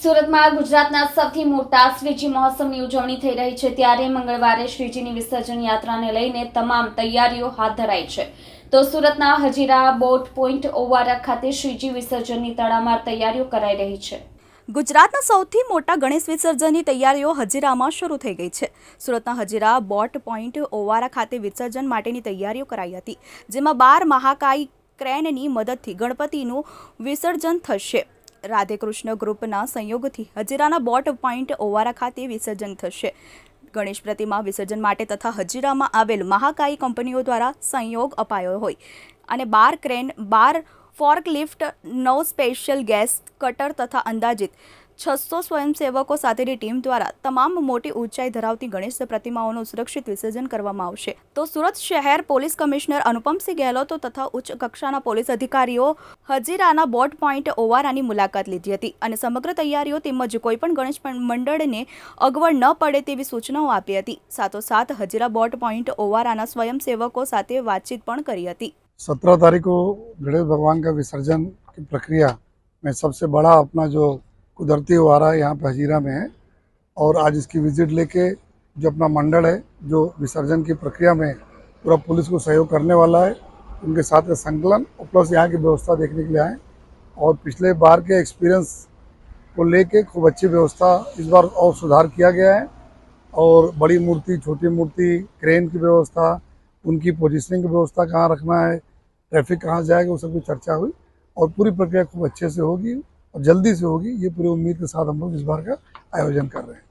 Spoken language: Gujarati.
સુરતમાં ગુજરાતના સૌથી મોટા શ્રીજી મહોત્સવની ઉજવણી થઈ રહી છે. ત્યારે મંગળવારે શ્રીજીની વિસર્જન યાત્રાને લઈને તમામ તૈયારીઓ હાથ ધરાઈ છે. તો સુરતના હજીરા બોટ પોઈન્ટ ઓવારા ખાતે શ્રીજી વિસર્જનની તડામાર તૈયારીઓ કરાઈ રહી છે. ગુજરાતના સૌથી મોટા ગણેશ વિસર્જનની તૈયારીઓ હજીરામાં શરૂ થઈ ગઈ છે. સુરતના હજીરા બોટ પોઈન્ટ ઓવારા ખાતે વિસર્જન માટેની તૈયારીઓ કરાઈ હતી, જેમાં બાર મહાકાય ક્રેનની મદદથી ગણપતિનું વિસર્જન થશે. રાધેકૃષ્ણ ગ્રુપના સંયોગથી હજીરાના બોટ પોઈન્ટ ઓવારા ખાતે વિસર્જન થશે. ગણેશ પ્રતિમા વિસર્જન માટે તથા હજીરામાં આવેલ મહાકાય કંપનીઓ દ્વારા સંયોગ અપાયો હોય. અને બાર ક્રેન, બાર ફોર્કલિફ્ટ, નવ સ્પેશિયલ ગેસ, કટર તથા અંદાજિત છસો સ્વયંસેવકો સાથેની ટીમ દ્વારા તમામ મોટી ઊંચાઈ ધરાવતી ગણેશ પ્રતિમાઓનું સુરક્ષિત વિસર્જન કરવામાં આવશે તો સુરત શહેર પોલીસ કમિશનર અનુપમસિંહ ગેહલોતો તથા ઉચ્ચ કક્ષાના પોલીસ અધિકારીઓ હજીરાના બોટ પોઈન્ટ ઓવારાની મુલાકાત લીધી હતી અને સમગ્ર તૈયારીઓ તેમજ કોઈપણ ગણેશ મંડળને અગવડ ન પડે તેવી સૂચનાઓ આપી હતી સાથોસાથ હજીરા બોટ પોઈન્ટ ઓવારાના સ્વયંસેવકો સાથે વાતચીત પણ કરી હતી सत्रह तारीख को गणेश भगवान का विसर्जन की प्रक्रिया में सबसे बड़ा अपना जो कुदरती है यहाँ पे हजीरा में है और आज इसकी विज़िट लेके जो अपना मंडल है, जो विसर्जन की प्रक्रिया में पूरा पुलिस को सहयोग करने वाला है, उनके साथ संकलन और प्लस यहाँ की व्यवस्था देखने के लिए आए और पिछले बार के एक्सपीरियंस को लेके खूब अच्छी व्यवस्था इस बार और सुधार किया गया है और बड़ी मूर्ति, छोटी मूर्ति क्रेन की व्यवस्था, उनकी पोजीशनिंग की व्यवस्था कहाँ रखना है ट्रैफ़िक कहाँ जाएगा, वो सब की चर्चा हुई और पूरी प्रक्रिया खूब अच्छे से होगी। और जल्दी से होगी ये पूरी उम्मीद के साथ हम लोग इस बार का आयोजन कर रहे हैं